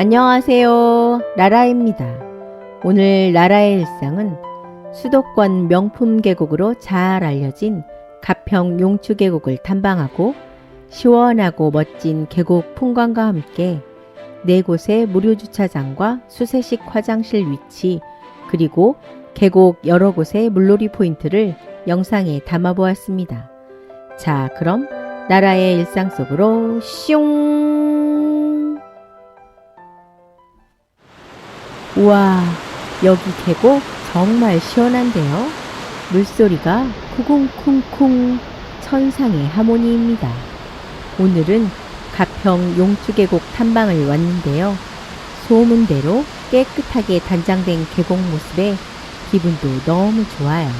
안녕하세요. 라라입니다. 오늘 라라의 일상은 수도권 명품 계곡으로 잘 알려진 가평 용추 계곡을 탐방하고 시원하고 멋진 계곡 풍광과 함께 네 곳의 무료 주차장과 수세식 화장실 위치 그리고 계곡 여러 곳의 물놀이 포인트를 영상에 담아 보았습니다. 자, 그럼 나라의 일상 속으로 슝! 우와, 여기 계곡 정말 시원한데요. 물소리가 쿵쿵쿵쿵 천상의 하모니입니다. 오늘은 가평 용추계곡 탐방을 왔는데요. 소문대로 깨끗하게 단장된 계곡 모습에 기분도 너무 좋아요.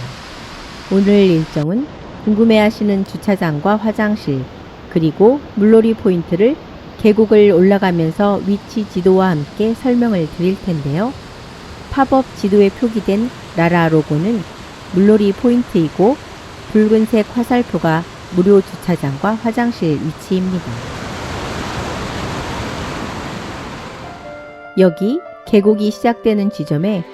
오늘 일정은 궁금해하시는 주차장과 화장실, 그리고 물놀이 포인트를 계곡을 올라가면서 위치 지도와 함께 설명을 드릴 텐데요. 팝업 지도에 표기된 라라 로고는 물놀이 포인트이고 붉은색 화살표가 무료 주차장과 화장실 위치입니다. 여기 계곡이 시작되는 지점에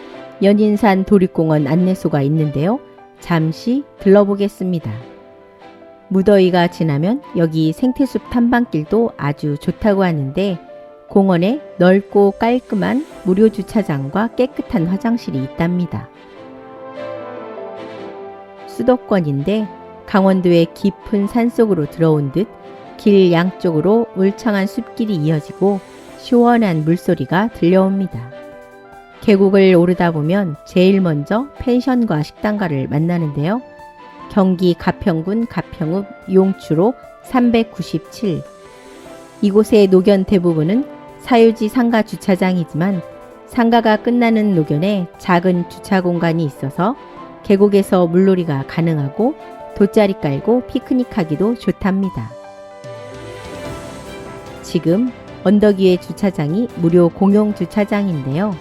연인산 도립공원 안내소가 있는데요. 잠시 들러보겠습니다. 무더위가 지나면 여기 생태숲 탐방길도 아주 좋다고 하는데 공원에 넓고 깔끔한 무료 주차장과 깨끗한 화장실이 있답니다. 수도권인데 강원도의 깊은 산속으로 들어온 듯 길 양쪽으로 울창한 숲길이 이어지고 시원한 물소리가 들려옵니다. 계곡을 오르다 보면 제일 먼저 펜션과 식당가를 만나는데요. 경기 가평군 가평읍 용추로 397. 이곳의 노견 대부분은 사유지 상가 주차장이지만 상가가 끝나는 노견에 작은 주차 공간이 있어서 계곡에서 물놀이가 가능하고 돗자리 깔고 피크닉하기도 좋답니다. 지금 언덕 위의 주차장이 무료 공용 주차장인데요.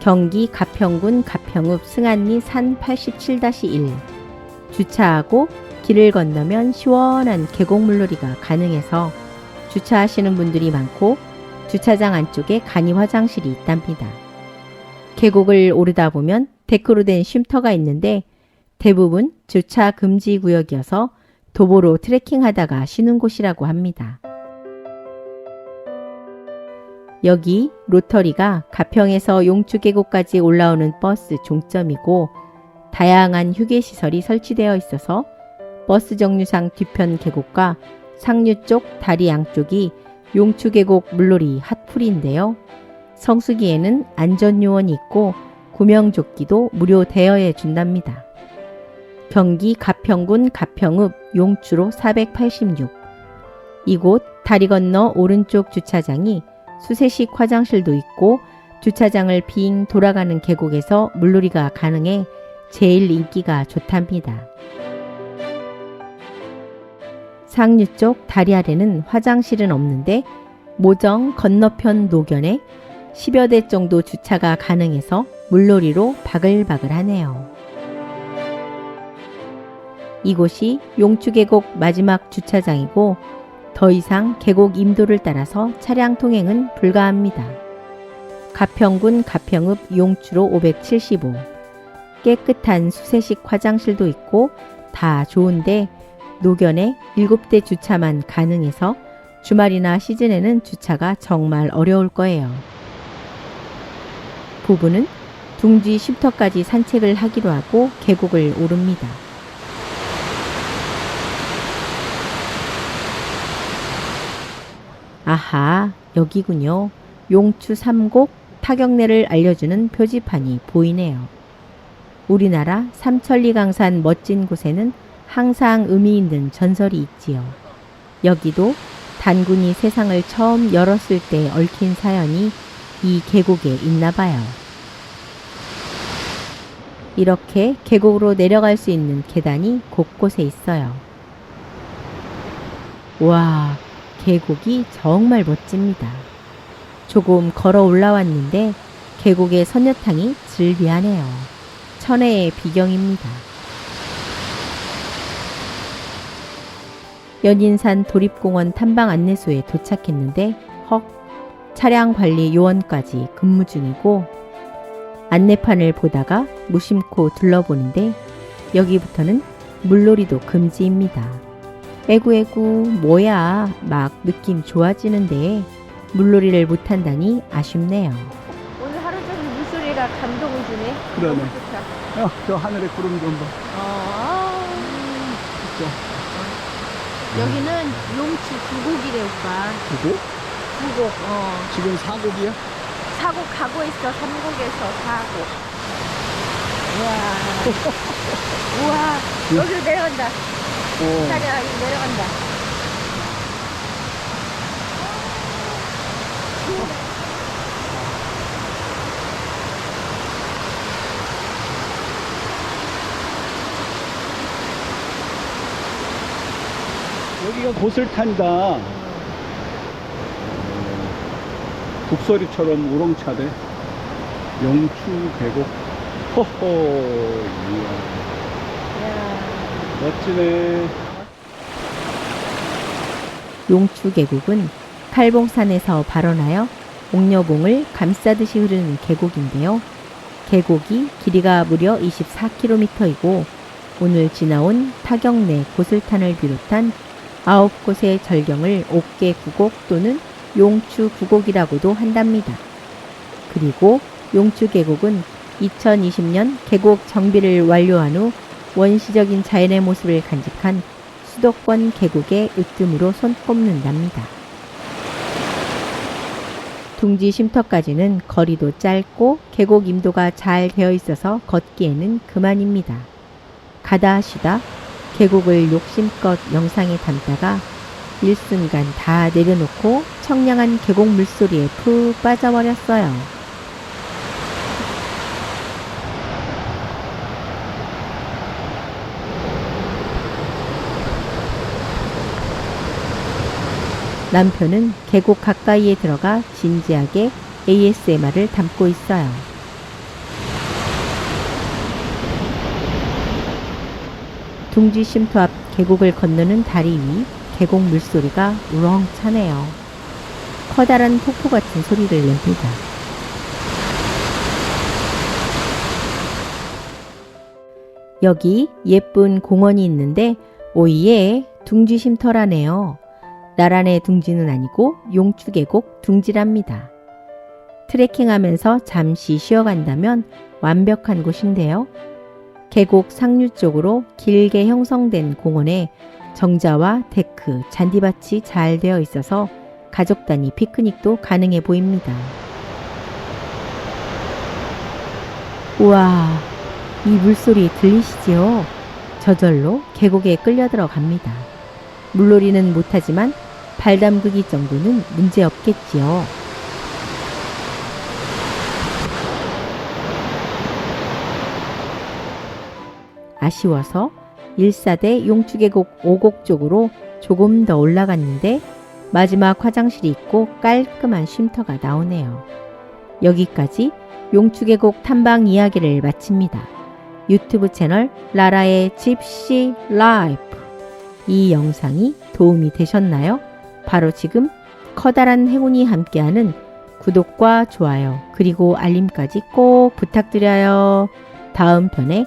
경기 가평군 가평읍 승안리 산 87-1 주차하고 길을 건너면 시원한 계곡 물놀이가 가능해서 주차하시는 분들이 많고 주차장 안쪽에 간이 화장실이 있답니다. 계곡을 오르다 보면 데크로 된 쉼터가 있는데 대부분 주차 금지 구역이어서 도보로 트레킹하다가 쉬는 곳이라고 합니다. 여기 로터리가 가평에서 용추계곡까지 올라오는 버스 종점이고 다양한 휴게시설이 설치되어 있어서 버스 정류장 뒤편 계곡과 상류 쪽 다리 양쪽이 용추 계곡 물놀이 핫풀인데요. 성수기에는 안전요원이 있고 구명조끼도 무료 대여해 준답니다. 경기 가평군 가평읍 용추로 486 이곳 다리 건너 오른쪽 주차장이 수세식 화장실도 있고 주차장을 빙 돌아가는 계곡에서 물놀이가 가능해 제일 인기가 좋답니다. 상류 쪽 다리 아래는 화장실은 없는데 모정 건너편 노견에 10여 대 정도 주차가 가능해서 물놀이로 바글바글하네요. 이곳이 용추 계곡 마지막 주차장이고 더 이상 계곡 임도를 따라서 차량 통행은 불가합니다. 가평군 가평읍 용추로 575 깨끗한 수세식 화장실도 있고 다 좋은데 노견에 7대 주차만 가능해서 주말이나 시즌에는 주차가 정말 어려울 거예요. 부부는 둥지 쉼터까지 산책을 하기로 하고 계곡을 오릅니다. 아하, 여기군요. 용추 삼곡 타격내를 알려주는 표지판이 보이네요. 우리나라 삼천리 강산 멋진 곳에는 항상 의미 있는 전설이 있지요. 여기도 단군이 세상을 처음 열었을 때 얽힌 사연이 이 계곡에 있나 봐요. 이렇게 계곡으로 내려갈 수 있는 계단이 곳곳에 있어요. 와, 계곡이 정말 멋집니다. 조금 걸어 올라왔는데 계곡의 선녀탕이 즐비하네요. 천혜의 비경입니다. 연인산 도립공원 탐방 안내소에 도착했는데 헉 차량 관리 요원까지 근무 중이고 안내판을 보다가 무심코 둘러보는데 여기부터는 물놀이도 금지입니다. 에구에구 뭐야 막 느낌 좋아지는데 물놀이를 못한다니 아쉽네요. 감동을 주네. 그러네. 너무 좋다. 어, 저 하늘의 구름 좀 봐. 어, 진짜. 여기는 용치 구곡이래 오빠. 그고? 구곡. 어. 지금 사곡이야? 사곡 가고 있어 삼곡에서 사곡. 우와. 우와. 여기로 내려간다. 어. 차량 여기 내려간다. 여기가 고슬탄이다. 북소리처럼 우렁차대. 영추 계곡. 호호. 이야. 멋지네. 용추 계곡은 칼봉산에서 발원하여 옥녀봉을 감싸듯이 흐르는 계곡인데요. 계곡이 길이가 무려 24km이고 오늘 지나온 타경내 고슬탄을 비롯한 아홉 곳의 절경을 옥계 구곡 또는 용추 구곡이라고도 한답니다. 그리고 용추 계곡은 2020년 계곡 정비를 완료한 후 원시적인 자연의 모습을 간직한 수도권 계곡의 으뜸으로 손꼽는답니다. 둥지 쉼터까지는 거리도 짧고 계곡 임도가 잘 되어 있어서 걷기에는 그만입니다. 가다 쉬다 계곡을 욕심껏 영상에 담다가 일순간 다 내려놓고 청량한 계곡 물소리에 푹 빠져버렸어요. 남편은 계곡 가까이에 들어가 진지하게 ASMR을 담고 있어요. 둥지 쉼터 앞 계곡을 건너는 다리 위 계곡 물소리가 우렁차네요. 커다란 폭포 같은 소리를 냅니다. 여기 예쁜 공원이 있는데 오이에 둥지 쉼터라네요. 나란의 둥지는 아니고 용추계곡 둥지랍니다. 트레킹하면서 잠시 쉬어간다면 완벽한 곳인데요. 계곡 상류 쪽으로 길게 형성된 공원에 정자와 데크, 잔디밭이 잘 되어 있어서 가족 단위 피크닉도 가능해 보입니다. 우와, 이 물소리 들리시지요? 저절로 계곡에 끌려 들어갑니다. 물놀이는 못하지만 발 담그기 정도는 문제 없겠지요. 아쉬워서 1사대 용추계곡 5곡 쪽으로 조금 더 올라갔는데 마지막 화장실이 있고 깔끔한 쉼터가 나오네요. 여기까지 용추계곡 탐방 이야기를 마칩니다. 유튜브 채널 라라의 집시 라이프 이 영상이 도움이 되셨나요? 바로 지금 커다란 행운이 함께하는 구독과 좋아요 그리고 알림까지 꼭 부탁드려요. 다음 편에